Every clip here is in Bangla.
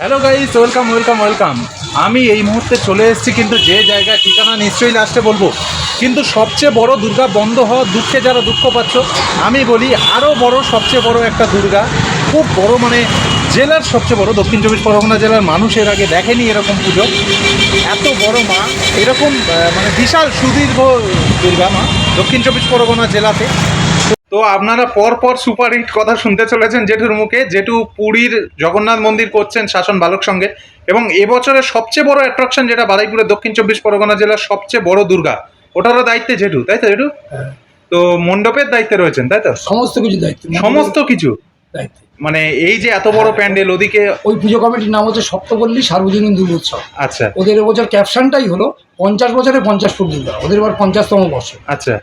Hello guys welcome welcome welcome আমি এই মুহূর্তে চলে এসেছি কিন্তু যে জায়গায় ঠিকানা নিশ্চয়ই লাস্টে বলব। কিন্তু সবচেয়ে বড় দুর্গা বন্ধ হওয়ার দুঃখে যারা দুঃখ পাচ্ছ, আমি বলি আরও বড়, সবচেয়ে বড় একটা দুর্গা। খুব বড় মানে জেলার সবচেয়ে বড়, দক্ষিণ চব্বিশ পরগনা জেলার মানুষ এর আগে দেখেনি এরকম পুজো। এত বড় মা, এরকম মানে বিশাল সুদীর্ঘ দুর্গা মা দক্ষিণ চব্বিশ পরগনা জেলাতে। তো আপনারা পর পর সুপারহিট কথা শুনতে চলেছেন জেঠুর মুখে। জেঠু পুরীর জগন্নাথ মন্দির করছেন শাসন বালক সঙ্গে। এবং এবছরের সবচেয়ে বড় অ্যাট্রাকশন যেটা বারুইপুরের দক্ষিণ চব্বিশ পরগনা জেলার সবচেয়ে বড় দুর্গা ওটারও দায়িত্বে জেঠু তাই তো জেঠু? হ্যাঁ, তো মণ্ডপের দায়িত্বে রয়েছেন তাই তো? সমস্ত কিছু দায়িত্ব সমস্ত কিছু? দায়িত্ব। মানে এই যে এত বড় প্যান্ডেল ওদিকে ওই পুজো কমিটির নাম হচ্ছে সপ্তপল্লী সার্বজনীন দুর্গোৎসব। আচ্ছা। ওদের এবছর ক্যাপশনটাই হলো পঞ্চাশ বছরে পঞ্চাশ ফুট দুর্গা ওদের এবার পঞ্চাশতম বছর আচ্ছা।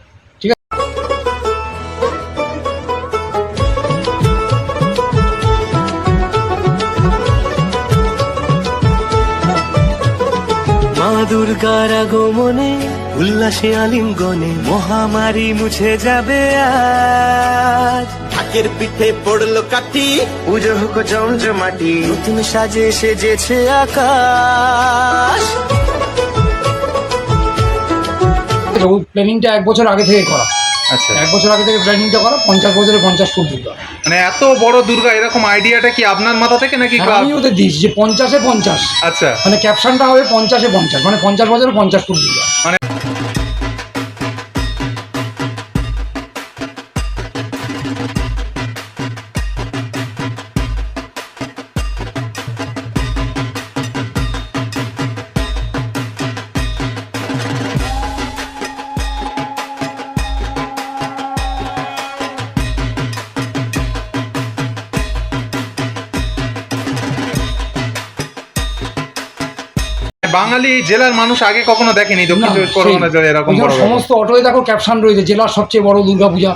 দুর্গার আগমনে উল্লাসে আলিঙ্গনে মহামারী মুছে যাবে আজ। ঢাকের পিঠে পড়ল কাটি পুজো হোক জমজমাটি নতুন সাজে সেজেছে আকাশ। প্ল্যানিংটা এক বছর আগে থেকে করা। আচ্ছা। এক বছর আগে থেকে প্ল্যানিংটা করা পঞ্চাশ বছরে পঞ্চাশ ফুট দুর্গা মানে এত বড় দুর্গা এরকম আইডিয়াটা কি আপনার মাথা থেকে নাকি আমি ওদের দিস যে পঞ্চাশে পঞ্চাশ। আচ্ছা। মানে ক্যাপশনটা হবে পঞ্চাশে পঞ্চাশ মানে পঞ্চাশ বছরে পঞ্চাশ ফুট দুর্গা মানে বাঙালি এই জেলার মানুষ আগে কখনো দেখেনি দক্ষিণ চব্বিশ পরগনা জেলায় এরকম বড় সমস্ত অটোয় দেখো ক্যাপশন রয়েছে জেলার সবচেয়ে বড় দুর্গা পূজা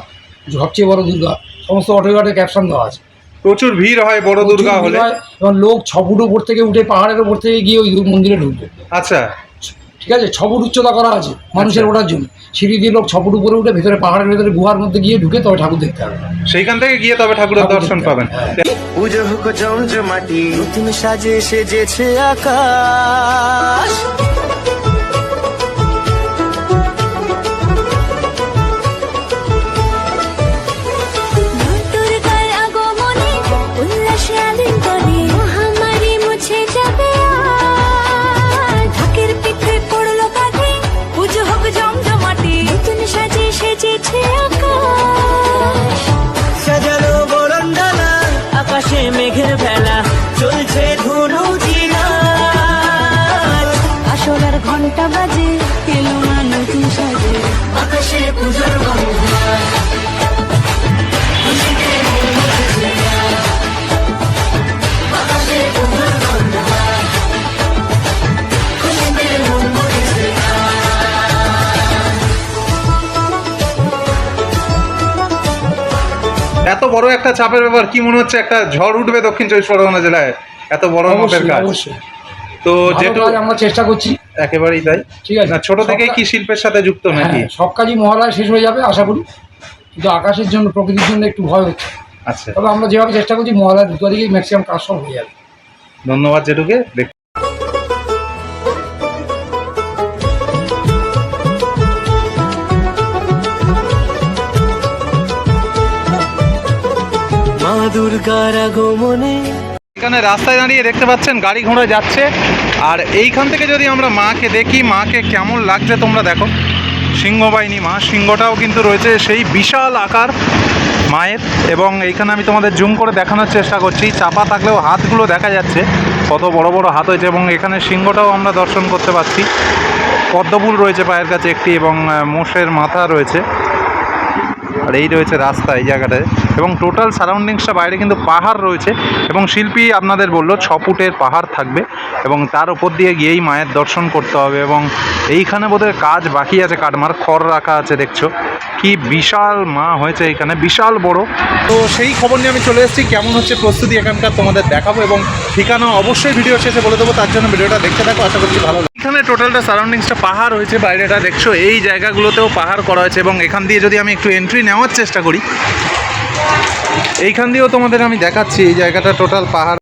সবচেয়ে বড় দুর্গা সমস্ত অটোয় ঘাটে ক্যাপশন দেওয়া আছে। প্রচুর ভিড় হয় বড় দুর্গা হলে। এবং লোক ছ ফুট উপর থেকে উঠে পাহাড়ের উপর থেকে গিয়ে ওই মন্দিরে ঢুকবে। আচ্ছা। ঠিক আছে? ছ ফুট উচ্চতা করা আছে মানুষের আচ্ছা। ওঠার জন্য। সিঁড়ি দিয়ে লোক ছ ফুট উপরে উঠে ভেতরে পাহাড়ের ভেতরে গুহার মধ্যে গিয়ে ঢুকে তবে ঠাকুর দেখতে হবে। সেইখান থেকে গিয়ে তবে ঠাকুরের ঠাকুর দর্শন পাবেন। হ্যাঁ। পুজো হোক জমজমাটি নতুন সাজে সেজেছে আকাশ। ঘণ্টা বাজে এলো না নতুন সাজে। আকাশে পুজোর এত বড় একটা চাপের ব্যাপার কি মনে হচ্ছে? একটা ঝড় উঠবে দক্ষিণ চব্বিশ পরগনা জেলায়। এত বড় মাপের কাজ। তো যেটু আমরা চেষ্টা করছি। একেবারেই তাই? ঠিক আছে। না ছোট থেকে সব কি শিল্পের সাথে যুক্ত নাকি? হ্যাঁ, সব কাজই মহালয় শেষ হয়ে যাবে আশা করি। কিন্তু আকাশের জন্য প্রকৃতির জন্য একটু ভয় হচ্ছে। আচ্ছা। তবে আমরা যেভাবে চেষ্টা করছি মহালয় দু তারিখেই ম্যাক্সিমাম কাজ সব হয়ে যাবে। ধন্যবাদ জেঠুকে। দেখ মা দুর্গার আগমনে এখানে রাস্তায় দাঁড়িয়ে দেখতে পাচ্ছেন গাড়ি ঘোড়া যাচ্ছে। আর এইখান থেকে যদি আমরা মাকে দেখি, মাকে কেমন লাগছে তোমরা দেখো। সিংহবাহিনী মা সিংহটাও কিন্তু রয়েছে সেই বিশাল আকার মায়ের। এবং এইখানে আমি তোমাদের জুম করে দেখানোর চেষ্টা করছি। চাপা থাকলেও হাতগুলো দেখা যাচ্ছে, কত বড় বড় হাত হয়েছে। এবং এখানে সিংহটাও আমরা দর্শন করতে পারছি। পদ্মফুল রয়েছে পায়ের কাছে একটি এবং মোষের মাথা রয়েছে। আর এই রয়েছে রাস্তা এই জায়গাটায়। এবং টোটাল সারাউন্ডিংসটা বাইরে কিন্তু পাহাড় রয়েছে। এবং শিল্পী আপনাদের বলল, ছ ফুটের পাহাড় থাকবে এবং তার উপর দিয়ে গিয়েই মায়ের দর্শন করতে হবে এবং এইখানে বোধহয় কাজ বাকি আছে কাটমার খড় রাখা আছে, দেখছ। কি বিশাল মা হয়েছে এখানে, বিশাল বড়। তো সেই খবর নিয়ে আমি চলে এসেছি। কেমন হচ্ছে প্রস্তুতি এখানকার তোমাদের দেখাবো এবং ঠিকানা অবশ্যই ভিডিও শেষে বলে দেবো। তার জন্য ভিডিওটা দেখতে থাকো, আশা করছি ভালো। এখানে টোটালটা সারাউন্ডিংসটা পাহাড় হয়েছে, বাইরেটা দেখছ, এই জায়গাগুলোতেও পাহাড় করা হয়েছে এবং এখান দিয়ে যদি আমি একটু এন্ট্রি নেওয়ার চেষ্টা করি, এইখান দিয়েও তোমাদের আমি দেখাচ্ছি, এই জায়গাটা টোটাল পাহাড়।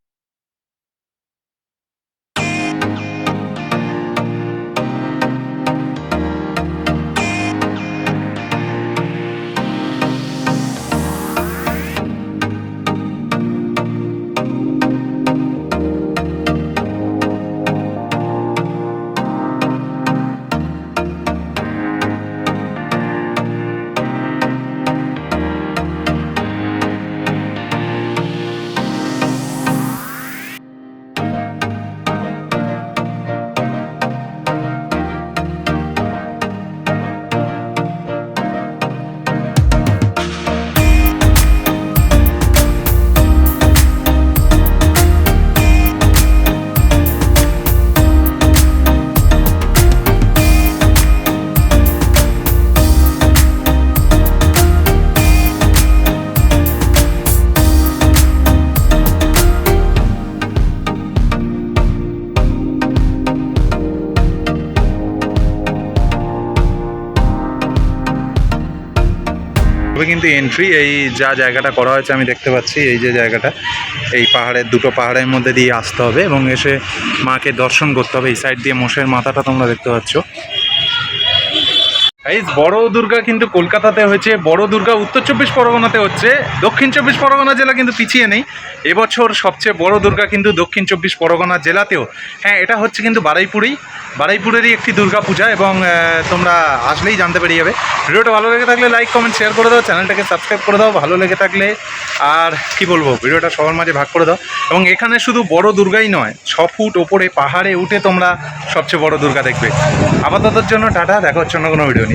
তবে কিন্তু এন্ট্রি এই যা জায়গাটা করা হয়েছে আমি দেখতে পাচ্ছি, এই যে জায়গাটা, এই পাহাড়ের, দুটো পাহাড়ের মধ্যে দিয়ে আসতে হবে এবং এসে মাকে দর্শন করতে হবে। এই সাইড দিয়ে মোষের মাথাটা তোমরা দেখতে পাচ্ছ। এই বড় দুর্গা কিন্তু কলকাতাতে হয়েছে, বড় দুর্গা উত্তর চব্বিশ পরগনাতে হচ্ছে, দক্ষিণ চব্বিশ পরগনা জেলা কিন্তু পিছিয়ে নেই। এবছর সবচেয়ে বড় দুর্গা কিন্তু দক্ষিণ চব্বিশ পরগনা জেলাতেও। হ্যাঁ এটা হচ্ছে কিন্তু বারাইপুরেই, বারাইপুরেরই একটি দুর্গা পূজা এবং তোমরা আসলেই জানতে পেরে যাবে। ভিডিওটা ভালো লেগে থাকলে লাইক কমেন্ট শেয়ার করে দাও, চ্যানেলটাকে সাবস্ক্রাইব করে দাও, ভালো লেগে থাকলে আর কি বলব, ভিডিওটা সবার মাঝে ভাগ করে দাও। এবং এখানে শুধু বড় দুর্গাই নয়, ছ ফুট ওপরে পাহাড়ে উঠে তোমরা সবচেয়ে বড় দুর্গা দেখবে। আপাততর জন্য টাটা, দেখা হচ্ছে অন্য কোনো ভিডিও নিয়ে।